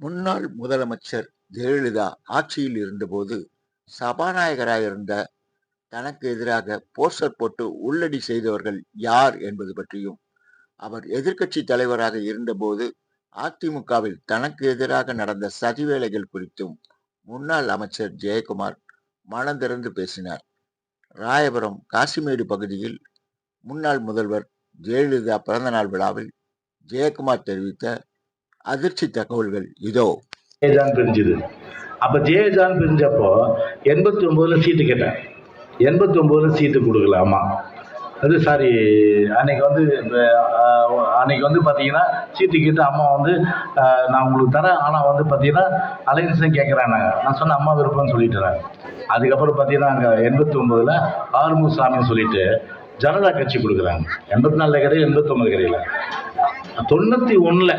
முன்னாள் முதலமைச்சர் ஜெயலலிதா ஆட்சியில் இருந்தபோது சபாநாயகராக இருந்த தனக்கு எதிராக போஸ்டர் போட்டு உள்ளடி செய்தவர்கள் யார் என்பது பற்றியும் அவர் எதிர்க்கட்சி தலைவராக இருந்தபோது அதிமுகவில் தனக்கு எதிராக நடந்த சதிவேலைகள் குறித்தும் முன்னாள் அமைச்சர் ஜெயக்குமார் மனந்திறந்து பேசினார். ராயபுரம் காசிமேடு பகுதியில் முன்னாள் முதல்வர் ஜெயலலிதா பிறந்தநாள் விழாவில் ஜெயக்குமார் தெரிவித்த அதிர்ச்சி தகவல்கள் இதோ. ஜேஜான் பிரிஞ்சுது. அப்போ ஜேஜான் பிரிஞ்சப்போ எண்பத்தி ஒம்போதில் சீட்டு கேட்டேன் எண்பத்தி ஒம்போதில் சீட்டு கொடுக்கல ஆமாம் அது சாரி அன்னைக்கு வந்து இந்த, அன்னைக்கு வந்து பார்த்தீங்கன்னா சீட்டு கேட்டு அம்மா வந்து நான் உங்களுக்கு தரேன். ஆனால் வந்து பார்த்தீங்கன்னா அலைன்ஸும் கேட்குறாங்க நான் சொன்ன அம்மா விருப்பம்னு சொல்லிட்டுறேன் அதுக்கப்புறம் பார்த்தீங்கன்னா அங்கே எண்பத்தி ஒம்போதில் ஆறுமுகசாமின்னு சொல்லிட்டு ஜனதா கட்சி கொடுக்குறாங்க. எண்பத்தி நாலில் கிடையாது எண்பத்தொம்பது கிடையாது தொண்ணூற்றி ஒன்றில்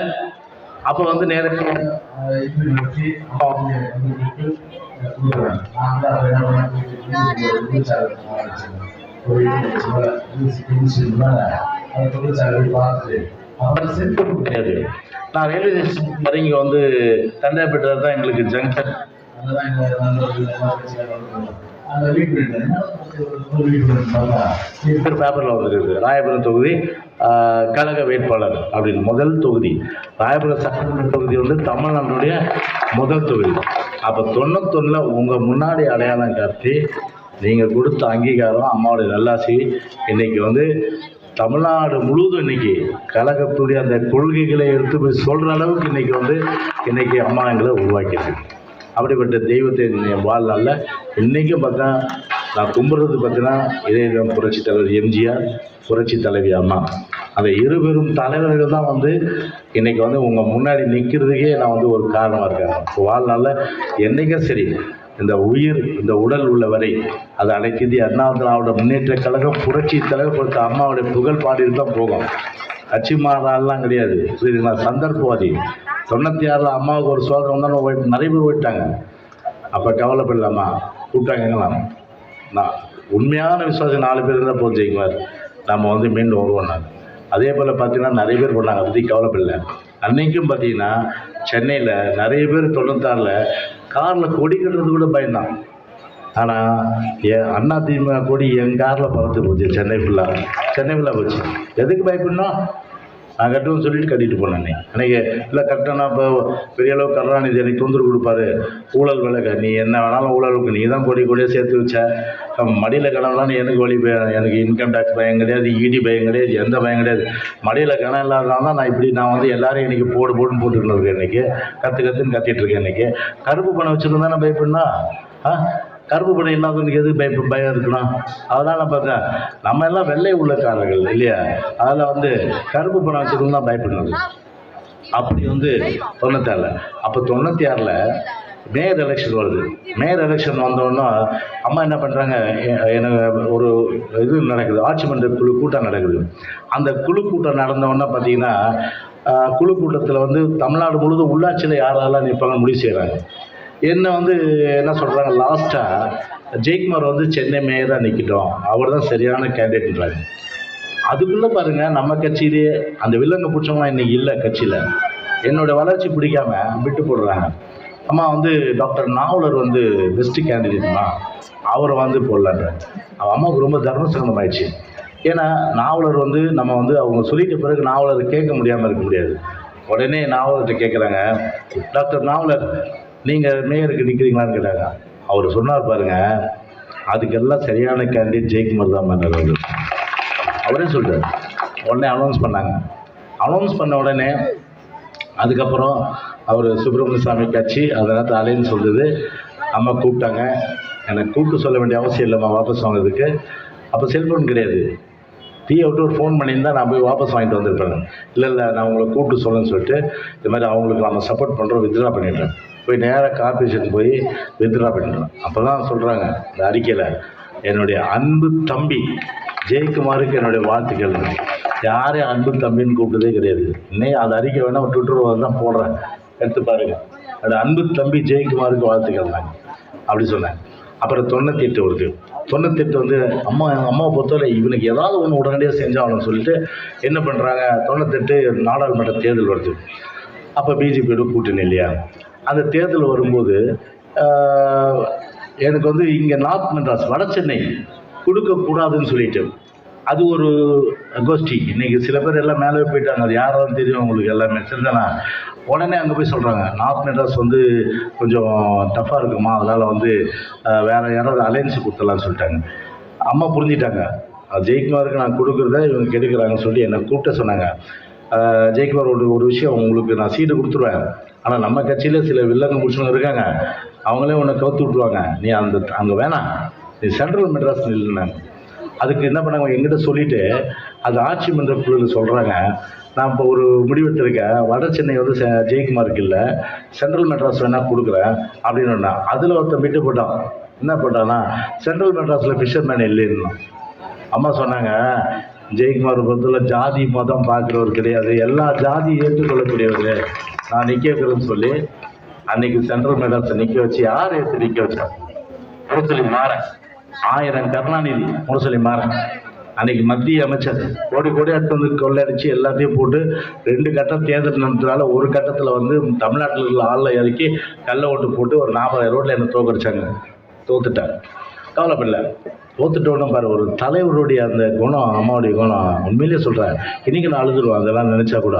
அப்போ வந்து நேரடியாக கிடையாது நான் ரயில்வே ஸ்டேஷன் வரை இங்கே வந்து தண்டையாப்பேட்டை தான் எங்களுக்கு ஜங்ஷன் பேர் பேப்பரில் வந்துருக்குது. ராயபுரம் தொகுதி கழக வேட்பாளர் அப்படின்னு முதல் தொகுதி. ராயபுரம் சட்டமன்ற தொகுதி வந்து தமிழ்நாட்டுடைய முதல் தொகுதி. அப்போ தொண்ணூத்தொன்னில் உங்கள் முன்னாடி அடையாளம் காட்டி நீங்கள் கொடுத்த அங்கீகாரம் அம்மாவுடைய நல்லாசி. இன்றைக்கி வந்து தமிழ்நாடு முழுவதும் இன்னைக்கு கழகத்துடைய அந்த கொள்கைகளை எடுத்து போய் சொல்கிற அளவுக்கு இன்னைக்கு வந்து இன்னைக்கு அம்மா எங்களை உருவாக்கியிருக்கு. அப்படிப்பட்ட தெய்வத்தை என் வாழ்நாளில் இன்றைக்கும் பார்த்தா நான் கும்பிட்றது பார்த்தீங்கன்னா இதயம் புரட்சி தலைவர் எம்ஜிஆர் புரட்சி தலைவி அம்மா. அந்த இருபெரும் தலைவர்கள் தான் வந்து இன்றைக்கி வந்து உங்கள் முன்னாடி நிற்கிறதுக்கே நான் வந்து ஒரு காரணமாக இருக்கேன். இப்போ வாழ்நாளில் என்றைக்கும் சரி இந்த உயிர் இந்த உடல் உள்ள வரை அது அனைத்து இந்திய அண்ணா திராவிட முன்னேற்ற கழகம் புரட்சி தலைவர் கொடுத்த அம்மாவுடைய புகழ் பாடிட்டு தான் போகும். கட்சி மாறாலாம் கிடையாது. புரியுதுங்களா? சந்தர்ப்பவாதி. தொண்ணூற்றி ஆறில் அம்மாவுக்கு ஒரு சோதனை வந்தாலும் போய் நிறைய பேர் போயிட்டாங்க. அப்போ கவலைப்படலாமா கூப்பிட்டாங்கங்களாம் நான் உண்மையான விசுவாசம் நாலு பேர் இருந்தால் போதும் ஜெயிக்குவார். நம்ம வந்து மீண்டும் வருவோம் நான் அதே போல் பார்த்தீங்கன்னா நிறைய பேர் பண்ணாங்க அதை பற்றி கவலைப்படல. அன்னைக்கும் பார்த்தீங்கன்னா சென்னையில் நிறைய பேர் தொண்ணூத்தாறில் காரில் கொடி கட்டுறது கூட பயந்தான் ஆனால் என் அண்ணா திமுக கொடி என் காரில் பறந்து போச்சு சென்னை ஃபுல்லாக சென்னை ஃபுல்லாக போச்சு. எதுக்கு பயப்படணும்? நான் கட்டுவேன்னு சொல்லிட்டு கட்டிட்டு போனேன் நீ அன்னைக்கு இல்லை கட்டினா இப்போ பெரிய அளவு கருணாநிதி எனக்கு தொந்தரவு கொடுப்பாரு. ஊழல் விலக நீ என்ன வேணாலும் ஊழலுக்கு நீ தான் கொடி கூட சேர்த்து வச்ச. மடியில் கிணம்லாம் நீ எனக்கு வழி எனக்கு இன்கம் டேக்ஸ் பயம் கிடையாது இடி பயம் கிடையாது எந்த பயம் கிடையாது. மடியில் கணம் இல்லாதனால தான் நான் இப்படி நான் வந்து எல்லாரும் இன்றைக்கி போடு போடுன்னு போட்டுட்டு இருக்கேன் இன்னைக்கு கற்று கற்றுன்னு கத்திட்டு இருக்கேன் இன்னைக்கு கருப்பு பணம் வச்சுருந்தா நான் பயப்படனா ஆ? கருப்பு பணம் இல்லாதவனுக்கு எது பய பயம் இருக்கணும் அதனால் பாருங்க நம்ம எல்லாம் வெள்ளை உள்ளக்காரர்கள் இல்லையா? அதில் வந்து கருப்பு பணம் வச்சுக்கணும் தான் பயப்படணும் அப்படி வந்து தொண்ணூத்தாறில். அப்போ தொண்ணூற்றி ஆறில் மேயர் எலெக்ஷன் வருது. மேயர் எலெக்ஷன் வந்தோடனே அம்மா என்ன பண்ணுறாங்க எனக்கு ஒரு இது நடக்குது. ஆட்சி மன்ற குழு கூட்டம் நடக்குது. அந்த குழு கூட்டம் நடந்தவொன்னே பார்த்தீங்கன்னா குழு கூட்டத்தில் வந்து தமிழ்நாடு முழுவதும் உள்ளாட்சியில் யாரெல்லாம் நிற்பாங்க முடிவு செய்கிறாங்க என்ன வந்து என்ன சொல்கிறாங்க லாஸ்ட்டாக ஜெயக்குமார் வந்து சென்னை மேயராக நிற்கட்டும் அவர் தான் சரியான கேண்டிடேட்ன்றாங்க அதுக்குள்ளே பாருங்கள் நம்ம கட்சியிலேயே அந்த வில்லங்க பிடிச்சவங்களாம் இன்னைக்கு இல்லை கட்சியில். என்னோட வளர்ச்சி பிடிக்காம விட்டு போடுறாங்க. அம்மா வந்து டாக்டர் நாவலர் வந்து பெஸ்ட்டு கேண்டிடேட்மா அவரை வந்து போடலான்றாங்க அவன் அம்மாவுக்கு ரொம்ப தர்மசங்கடம் ஆயிடுச்சு. ஏன்னா நாவலர் வந்து நம்ம வந்து அவங்க சொல்லிட்ட பிறகு நாவலர் கேட்க முடியாமல் இருக்க முடியாது. உடனே நாவலர்கிட்ட கேட்குறாங்க டாக்டர் நாவலர் நீங்கள் மேயருக்கு நிற்கிறீங்களான்னு கேட்டாங்க அவர் சொன்னார் பாருங்க அதுக்கெல்லாம் சரியான கேண்டிடேட் ஜெயக்குமார் தான் பண்ணார் அவர். அவரே சொல்கிறார் உடனே அனௌன்ஸ் பண்ணாங்க. அனௌன்ஸ் பண்ண உடனே அதுக்கப்புறம் அவர் சுப்பிரமணிய சாமி கட்சி அதனால் அலைன்னு சொல்லுது. அம்மா கூப்பிட்டாங்க. எனக்கு கூப்பிட்டு சொல்ல வேண்டிய அவசியம் இல்லைம்மா வாபஸ் வாங்குறதுக்கு. அப்போ செல்ஃபோன் கிடையாது. டீ விட்டு ஒரு ஃபோன் பண்ணியிருந்தா நான் போய் வாபஸ் வாங்கிட்டு வந்திருப்பேன். இல்லை இல்லை நான் உங்களை கூப்பிட்டு சொல்லுன்னு சொல்லிட்டு இது மாதிரி அவங்களுக்கு நம்ம சப்போர்ட் பண்ணுறோம் வித்ட்ரா பண்ணிடுறேன். போய் நேராக கார்பரேஷன் போய் வித்ட்ரா பண்ணிடலாம். அப்போ தான் சொல்கிறாங்க இந்த அறிக்கையில் என்னுடைய அன்பு தம்பி ஜெயக்குமாருக்கு என்னுடைய வாழ்த்துக்கள். யாரையும் அன்பு தம்பின்னு கூப்பிட்டதே கிடையாது. இன்னும் அந்த அறிக்கை வேணால் ட்விட்டர் தான் போடுறேன் எடுத்து பாருங்கள் அந்த அன்பு தம்பி ஜெயக்குமாருக்கு வாழ்த்துக்கள் தாங்க. அப்படி சொன்னேன் அப்புறம் தொண்ணூத்தெட்டு எட்டு வருது. தொண்ணூத்தெட்டு வந்து அம்மா எங்கள் அம்மாவை பொறுத்தவரை இவனுக்கு ஏதாவது ஒன்று உடனடியாக செஞ்சாகணும்னு சொல்லிட்டு என்ன பண்ணுறாங்க தொண்ணூத்தெட்டு நாடாளுமன்ற தேர்தல் வருது. அப்போ பிஜேபியோட கூட்டணி இல்லையா? அந்த தேர்தல் வரும்போது எனக்கு வந்து இங்கே நார்த் மெட்ராஸ் வட சென்னை கொடுக்கக்கூடாதுன்னு சொல்லிட்டு அது ஒரு கோஷ்டி. இன்றைக்கி சில பேர் எல்லாம் மேலே போயிட்டாங்க. அது யாரும் தெரியும் அவங்களுக்கு எல்லாமே. சரிதானா உடனே அங்கே போய் சொல்கிறாங்க நார்த் மெட்ராஸ் வந்து கொஞ்சம் டஃப்பாக இருக்குமா? அதனால் வந்து வேறு யாராவது அலையன்ஸ் கொடுத்துடலாம்னு சொல்லிட்டாங்க. அம்மா புரிஞ்சிட்டாங்க அது ஜெயக்குமாருக்கு நான் கொடுக்குறத இவங்க கெடுக்கிறாங்கன்னு சொல்லி என்னை கூப்பிட்ட சொன்னாங்க. ஜெயக்குமார் ஒரு ஒரு விஷயம் உங்களுக்கு நான் சீட்டு கொடுத்துருவேன். ஆனால் நம்ம கட்சியில் சில வில்லங்க முடிச்சவங்க இருக்காங்க. அவங்களே உன்னை கவுத்து விட்ருவாங்க நீ அந்த அங்கே வேணாம். நீ சென்ட்ரல் மெட்ராஸ் நில்லுனாங்க அதுக்கு என்ன பண்ணாங்க? எங்கிட்ட சொல்லிவிட்டு அது ஆட்சி மன்ற குழுவில் சொல்கிறாங்க நான் இப்போ ஒரு முடிவெடுத்திருக்கேன். வட சென்னை வந்து ஜெயக்குமாருக்கு இல்லை. சென்ட்ரல் மெட்ராஸ் வேணால் கொடுக்குறேன் அப்படின்னு அதில் ஒருத்தன் விட்டு போட்டான். என்ன போட்டான்னா சென்ட்ரல் மெட்ராஸில் ஃபிஷர்மேன் இல்லைன்னா. அம்மா சொன்னாங்க ஜெயக்குமார் பொறுத்தவரை ஜாதி மதம் பார்க்குறவர் கிடையாது. எல்லா ஜாதியும் ஏற்றுக்கொள்ளக்கூடியவர் நான் நிற்க சொல்லி அன்னைக்கு சென்ட்ரல் மெட்ராஸை நிற்க வச்சு யார் ஏற்று நிற்க வச்சா? முரசொலி மாறன் ஆயிரம் கருணாநிதி முரசொலி மாறன் அன்னைக்கு மத்திய அமைச்சர் கோடி கோடி எடுத்து வந்து கொள்ளையடிச்சு எல்லாத்தையும் போட்டு ரெண்டு கட்டம் தேர்தல் நடத்துனால ஒரு கட்டத்தில் வந்து தமிழ்நாட்டில் உள்ள ஆளில் இறக்கி கல்லை ஓட்டு போட்டு ஒரு நாற்பதாயிரம் ரோட்டில் என்னை தோக்கடிச்சாங்க. தோத்துட்டாங்க. கவலைப்படல. தோத்துட்டோன்னு பாரு ஒரு தலைவருடைய அந்த குணம் அம்மாவுடைய குணம் உண்மையிலேயே சொல்கிறேன் இன்றைக்கி நான் அழுதுருவேன் அதெல்லாம் நினச்சா கூட.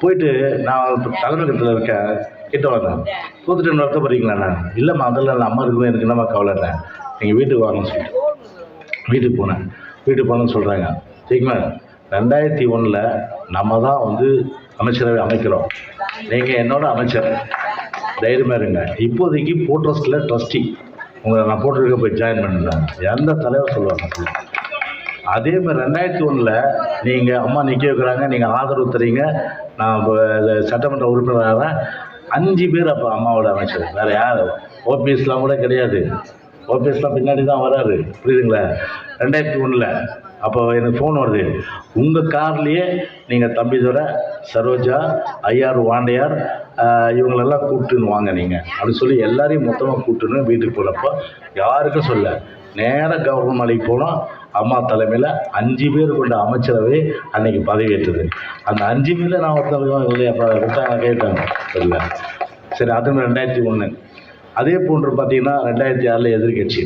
போயிட்டு நான் இப்போ தலைமையகத்தில் இருக்கேன் கிட்ட வந்தேன். தோத்துட்டு வருத்தப்படுறீங்களா நான் இல்லைம்மா அதெல்லாம் இல்லை அம்மா இருக்குமே எனக்கு என்னம்மா கவலைன்றேன் நீங்கள் வீட்டுக்கு வாங்கன்னு சொல்லிட்டு. வீட்டுக்கு போனேன். வீட்டுக்கு போனேன்னு சொல்கிறாங்க சரிங்களா ரெண்டாயிரத்தி ஒன்றில் நம்ம தான் வந்து அமைச்சரவை அமைக்கிறோம். நீங்கள் என்னோட அமைச்சர். தைரியமாக இருங்க. இப்போதைக்கு போட்ரஸ்டில் ட்ரஸ்டி உங்களை நான் போட்டிருக்க போய் ஜாயின் பண்ணுறேன் எந்த தலைவர் சொல்லுவாங்க அதே மாதிரி ரெண்டாயிரத்தி ஒன்றில் நீங்கள் அம்மா நிற்க வைக்கிறாங்க நீங்கள் ஆதரவு தரீங்க. நான் இப்போ சட்டமன்ற உறுப்பினராக அஞ்சு பேர் அப்போ அம்மாவோட அமைச்சர். வேறு யார்? ஓபிஎஸ்லாம் கூட கிடையாது. ஓபிஎஸ்லாம் பின்னாடி தான் வராரு. புரியுதுங்களா? ரெண்டாயிரத்தி ஒன்றில் அப்போ எனக்கு ஃபோன் வருது. உங்கள் கார்லேயே நீங்கள் தம்பிதோட சரோஜா ஐயார் வாண்டையார் இவங்களெல்லாம் கூப்பிட்டுன்னு வாங்க நீங்கள் அப்படி சொல்லி எல்லாரையும் மொத்தமாக கூப்பிட்டுன்னு வீட்டுக்கு போனப்போ யாருக்கும் சொல்ல. நேராக கவர்மெண்ட் மலைக்கு போனோம். அம்மா தலைமையில் அஞ்சு பேர் கொண்ட அமைச்சரவை அன்னைக்கு பதவியேற்றது. அந்த அஞ்சு பேரில் நான் ஒருத்தவங்க இல்லையா கொடுத்தாங்க கேட்டாங்க இல்லை சரி அது ரெண்டாயிரத்தி ஒன்று அதே போன்று பார்த்தீங்கன்னா ரெண்டாயிரத்தி ஆறில் எதிர்க்கட்சி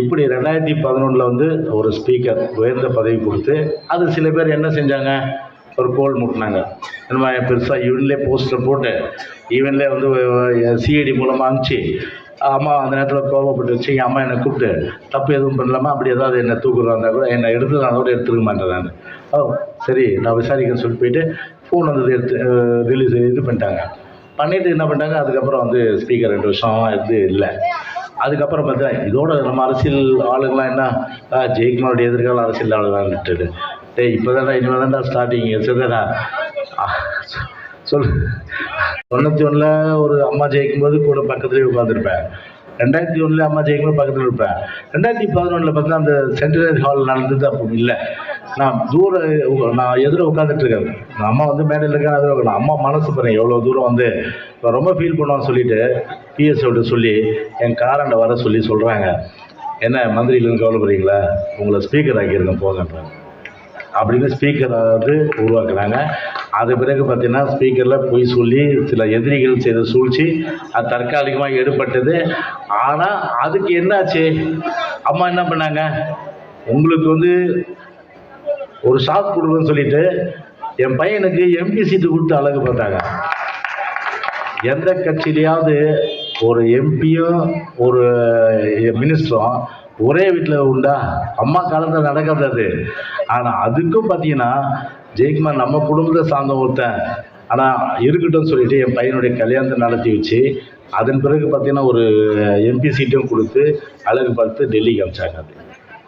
இப்படி ரெண்டாயிரத்தி பதினொன்றில் வந்து ஒரு ஸ்பீக்கர் உயர்ந்த பதவி கொடுத்து அது சில பேர் என்ன செஞ்சாங்க? ஒரு கோல் முட்டினாங்க. நம்ம பெருசாக ஈவன்லேயே போஸ்டர் போட்டு ஈவன்லேயே வந்து சிஐடி மூலமாக அனுப்பிச்சு அம்மா அந்த நேரத்தில் கோவப்பட்டு வச்சு எங்கள் அம்மா என்னை கூப்பிட்டு தப்பு எதுவும் பண்ணலாமா அப்படி ஏதாவது என்னை தூக்குறாங்க கூட என்னை எடுத்து நான் கூட எடுத்துக்க மாட்டேன் நான். ஓ சரி நான் விசாரிக்கிறேன்னு சொல்லிட்டு போயிட்டு ஃபோன் வந்தது எடுத்து ரிலீஸ் இது பண்ணிட்டாங்க. பண்ணிட்டு என்ன பண்ணிட்டாங்க அதுக்கப்புறம் வந்து ஸ்பீக்கர் ரெண்டு வருஷம் இது இல்லை. அதுக்கப்புறம் பார்த்தா இதோட நம்ம அரசியல் ஆளுங்களாம் என்ன ஆ, எதிர்கால அரசியல் ஆளுங்களான்ட்டு டேய் இப்போ தானே இனிமேல் தான்டா ஸ்டார்டிங் சரிதானா சொல் தொண்ணூற்றி ஒன்றில் ஒரு அம்மா ஜெயிக்கும் போது கூட பக்கத்துலேயே உட்காந்துருப்பேன் ரெண்டாயிரத்தி ஒன்றில் அம்மா ஜெயிக்கும் போது பக்கத்தில் இருப்பேன். ரெண்டாயிரத்தி பதினொன்றில் பார்த்தீங்கன்னா அந்த சென்டினரி ஹால் நடந்தது அப்போ இல்லை. நான் தூர நான் எதிர உட்காந்துட்டு இருக்கேன். அம்மா வந்து மேடையில் இருக்கேன் எதிர உட்காந்து அம்மா மனசு பாருங்க எவ்வளோ தூரம் வந்து இப்போ ரொம்ப ஃபீல் பண்ணுவான்னு சொல்லிட்டு பிஎஸ்ஓட சொல்லி என் காரண்ட வர சொல்லி சொல்கிறாங்க என்ன மந்திரியிலேருந்து கவலைப்படுறீங்களா? உங்களை ஸ்பீக்கர் ஆக்கியிருக்கேன் போங்கன்றாங்க. அப்படின்னு ஸ்பீக்கரை வந்து உருவாக்குனாங்க அது பிறகு பார்த்தீங்கன்னா ஸ்பீக்கரில் பொய் சொல்லி சில எதிரிகள் செய்த சூழ்ச்சி அது தற்காலிகமாக எடுப்பட்டது ஆனால் அதுக்கு என்னாச்சு? அம்மா என்ன பண்ணாங்க? உங்களுக்கு வந்து ஒரு ஷாக் கொடுக்குன்னு சொல்லிட்டு என் பையனுக்கு எம்பி சீட்டு கொடுத்து அழகு பார்த்தாங்க. எந்த கட்சியிலையாவது ஒரு எம்பியும் ஒரு மினிஸ்டரும் ஒரே வீட்டில் உண்டா? அம்மா காலத்தில் நடக்கிறது அது. ஆனால் அதுக்கும் பார்த்தீங்கன்னா ஜெயக்குமார் நம்ம குடும்பத்தை சார்ந்த ஒருத்தன். ஆனால் இருக்கட்டும்னு சொல்லிட்டு என் பையனுடைய கல்யாணத்தை நடத்தி வச்சு அதன் பிறகு பார்த்தீங்கன்னா ஒரு எம்பி சீட்டும் கொடுத்து அழகு பார்த்து டெல்லிக்கு அமிச்சாங்க அது.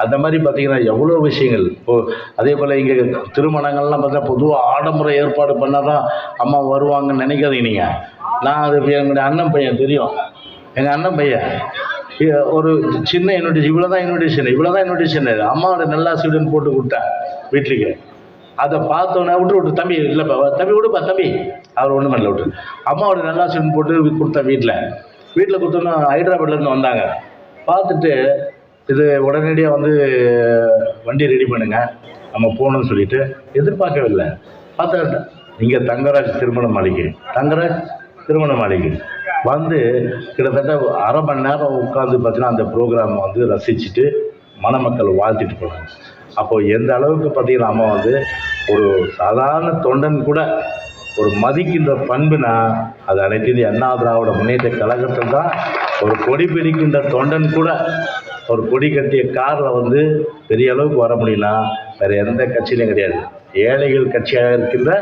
அந்த மாதிரி பார்த்தீங்கன்னா எவ்வளோ விஷயங்கள். இப்போ அதே போல் இங்கே திருமணங்கள்லாம் பார்த்தா பொதுவாக ஆடம்பர ஏற்பாடு பண்ணால் தான் அம்மா வருவாங்கன்னு நினைக்காதீங்க நீங்கள் நான் அது என்னுடைய அண்ணன் பையன் தெரியும். எங்கள் அண்ணன் பையன். ஒரு சின்ன இன்விடேஷன் இவ்வளோ தான் இன்விடேஷன் இவ்வளோ தான் இன்விடேஷன் அம்மாவோட நல்லா ஸ்டூடெண்ட் போட்டு கொடுத்தேன் வீட்டுக்கு. அதை பார்த்தோன்னே விட்டு விட்டு தம்பி இல்லைப்பா தம்பி விடுப்பா தம்பி. அவர் ஒன்றும் பண்ணல விட்டு அம்மாவோட நல்லா ஸ்டூடெண்ட் போட்டு கொடுத்தேன் வீட்டில் வீட்டில் கொடுத்தோன்னா ஹைதராபாத்லேருந்து வந்தாங்க. பார்த்துட்டு இது உடனடியாக வந்து வண்டி ரெடி பண்ணுங்க. நம்ம போகணும்னு சொல்லிட்டு எதிர்பார்க்கவில்லை. பார்த்தா இங்கே தங்கராஜ் திருமண மாளிகை. தங்கராஜ் திருமண மாளிகை. வந்து கிட்டத்தட்ட அரை மணி நேரம் உட்காந்து பார்த்தீங்கன்னா அந்த ப்ரோக்ராம் வந்து ரசிச்சுட்டு மணமக்கள் வாழ்த்திட்டு போனாங்க. அப்போ எந்த அளவுக்கு பார்த்தீங்கன்னா நம்ம வந்து ஒரு சாதாரண தொண்டன் கூட ஒரு மதிக்கின்ற பண்புனா அது அனைத்து அண்ணா திராவிட முன்னேற்ற கழகத்தில் தான் ஒரு கொடி பிடிக்கின்ற தொண்டன் கூட ஒரு கொடி கட்டிய காரில் வந்து பெரிய அளவுக்கு வர முடியும்னா வேற எந்த கட்சியிலும் கிடையாது. ஏழைகள் கட்சியாக இருக்கின்ற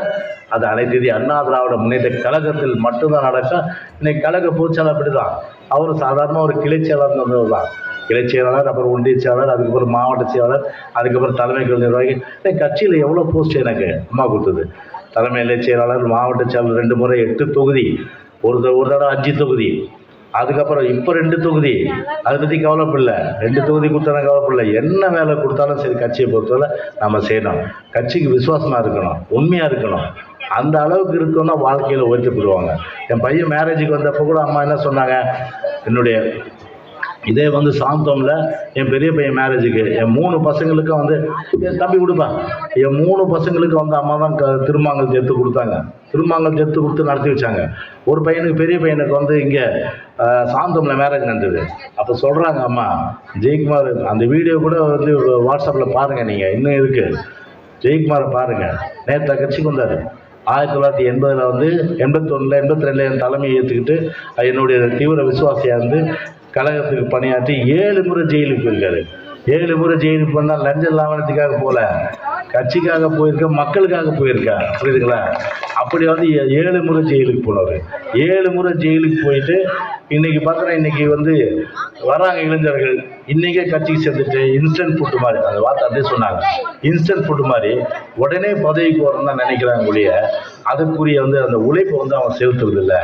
அது அனைத்து அண்ணா திராவிட முன்னேற்ற கழகத்தில் மட்டும்தான் நடக்கும். இன்னைக்கு கழக பொதுச்செயலாளர் அப்படி தான் அவர் சாதாரண ஒரு கிளை செயலாளர் தான் கிளை செயலாளர் அப்புறம் ஒன்றிய செயலாளர் அதுக்கப்புறம் மாவட்ட செயலாளர் அதுக்கப்புறம் தலைமைகள் நிர்வாகி. இன்னைக்கு கட்சியில் எவ்வளோ போஸ்ட் எனக்கு? அம்மா கொடுத்தது. தலைமை நிலைய செயலாளர் மாவட்ட செயலாளர் ரெண்டு முறை எட்டு தொகுதி. ஒரு ஒரு தடவை அஞ்சு தொகுதி. அதுக்கப்புறம் இப்போ ரெண்டு தொகுதி. அதை பற்றி கவலைப்படல. ரெண்டு தொகுதி கொடுத்தாலும் கவலைப்படல. என்ன வேலை கொடுத்தாலும் சரி கட்சியை பொறுத்தவரை நம்ம செய்யணும். கட்சிக்கு விசுவாசமாக இருக்கணும். உண்மையாக இருக்கணும். அந்த அளவுக்கு இருக்கணும்னா வாழ்க்கையில் உயர்த்தப்படுவாங்க என் பையன் மேரேஜுக்கு வந்தப்போ கூட அம்மா என்ன சொன்னாங்க? என்னுடைய இதே வந்து சாந்தோமில் என் பெரிய பையன் மேரேஜுக்கு என் மூணு பசங்களுக்கும் வந்து என் தம்பி கொடுப்பா என் மூணு பசங்களுக்கு வந்து அம்மா தான் க திருமாங்கல் எடுத்து கொடுத்தாங்க. திருமாங்கல் எடுத்து கொடுத்து நடத்தி வச்சாங்க. ஒரு பையனுக்கு பெரிய பையனுக்கு வந்து இங்கே சாந்தமில் மேரேஜ் நடந்தது. அப்போ சொல்கிறாங்க அம்மா ஜெயக்குமார் அந்த வீடியோ கூட வந்து வாட்ஸ்அப்பில் பாருங்கள் நீங்கள் இன்னும் இருக்குது ஜெயக்குமாரை பாருங்கள் நேற்று கட்சிக்கு வந்தார். ஆயிரத்தி தொள்ளாயிரத்தி எண்பதில் வந்து எண்பத்தொன்னில் எண்பத்தி ரெண்டில் என் தலைமையை ஏற்றுக்கிட்டு என்னுடைய தீவிர விசுவாசியாக இருந்து கழகத்துக்கு பணியாற்றி ஏழு முறை ஜெயிலுக்கு போயிருக்காரு. ஏழு முறை ஜெயிலுக்கு போனால் லஞ்ச லாவணத்துக்காக போகல. கட்சிக்காக போயிருக்க மக்களுக்காக போயிருக்கா? புரியுதுங்களா? அப்படி வந்து ஏ- ஏழு முறை ஜெயிலுக்கு போனவர். ஏழு முறை ஜெயிலுக்கு போயிட்டு இன்னைக்கு பார்த்தோன்னா இன்னைக்கு வந்து வராங்க இளைஞர்கள். இன்னைக்கே கட்சிக்கு சேர்ந்துட்டு இன்ஸ்டன்ட் ஃபுட்டு மாதிரி அந்த வார்த்தை அப்படியே சொன்னாங்க. இன்ஸ்டன்ட் ஃபுட்டு மாதிரி உடனே பதவிக்கு வரணும்னு தான் நினைக்கிறாங்க ஒழிய அதுக்குரிய வந்து அந்த உழைப்பை வந்து அவன் செலுத்துறது இல்லை.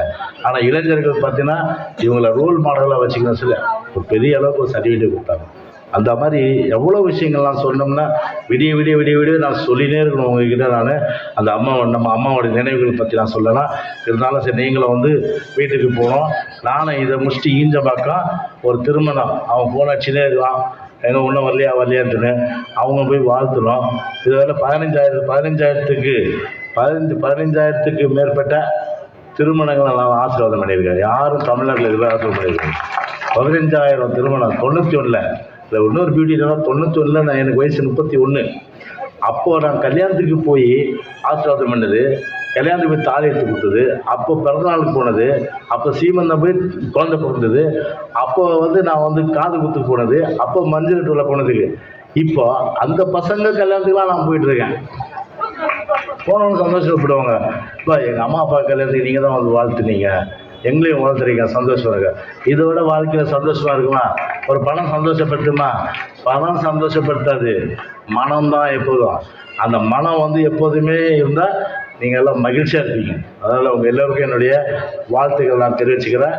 ஆனால் இளைஞர்கள் பார்த்தீங்கன்னா இவங்களை ரோல் மாடலாக வச்சுக்கணும் சொல்லி ஒரு பெரிய அளவுக்கு ஒரு சர்டிஃபிகேட் கொடுத்தாங்க. அந்த மாதிரி எவ்வளோ விஷயங்கள்லாம் சொன்னோம்னா விடிய விடிய விடிய விடிய நான் சொல்லினே இருக்கணும் உங்ககிட்ட நான். அந்த அம்மா நம்ம அம்மாவோட நினைவுகள் பற்றி நான் சொல்லலாம். இருந்தாலும் சரி நீங்களும் வந்து வீட்டுக்கு போனோம் நானும் இதை முடிச்சுட்டு ஈஞ்ச பக்கம் ஒரு திருமணம். அவன் ஃபோன் அடிச்சுனே இருக்கான். எங்கே இன்னும் வரலையா வரலையான்ட்டுன்னு அவங்க போய் வாழ்த்துனோம் இதுவரை பதினஞ்சாயிரம் பதினஞ்சாயிரத்துக்கு பதினஞ்சு பதினஞ்சாயிரத்துக்கு மேற்பட்ட திருமணங்களை நான் ஆசீர்வாதம் பண்ணியிருக்கேன். யாரும் தமிழ்நாட்டில் இதுவரை ஆசீர்வாதம் பண்ணியிருக்கேன். பதினஞ்சாயிரம் திருமணம் தொண்ணூற்றி ஒன்றில் அதில் இன்னொரு பியூட்டி என்னன்னா தொண்ணூற்றி ஒன்றில் நான் எனக்கு வயசு முப்பத்தி ஒன்று அப்போது நான் கல்யாணத்துக்கு போய் ஆசீர்வாதம் பண்ணது கல்யாணத்துக்கு போய் தாலி எடுத்து கொடுத்தது அப்போ பிறந்தநாளுக்கு போனது அப்போ சீமந்தம் போய் குழந்தை பிறந்தது அப்போ வந்து நான் வந்து காது குத்துக்கு போனது அப்போ மஞ்சள் டூவில் போனதுக்கு இப்போ அந்த பசங்க கல்யாணத்துக்குலாம் நான் போயிட்டுருக்கேன். போனவங்க சந்தோஷப்படுவாங்க இப்போ எங்கள் அம்மா அப்பா கல்யாணத்துக்கு நீங்கள் தான் வந்து வாழ்த்துனீங்க. எங்களையும் உணர்த்துறீங்க சந்தோஷமாக இருக்கு இதை விட வாழ்க்கையில் சந்தோஷமா இருக்குமா? ஒரு பணம் சந்தோஷப்படுத்துமா? பணம் சந்தோஷப்படுத்தாது. மனம் தான் எப்போதும். அந்த மனம் வந்து எப்போதுமே இருந்தால் நீங்கள் எல்லாம் மகிழ்ச்சியாக இருப்பீங்க. அதனால் உங்கள் எல்லோருக்கும் என்னுடைய வாழ்த்துக்கள் நான் தெரிவிச்சுக்கிறேன்.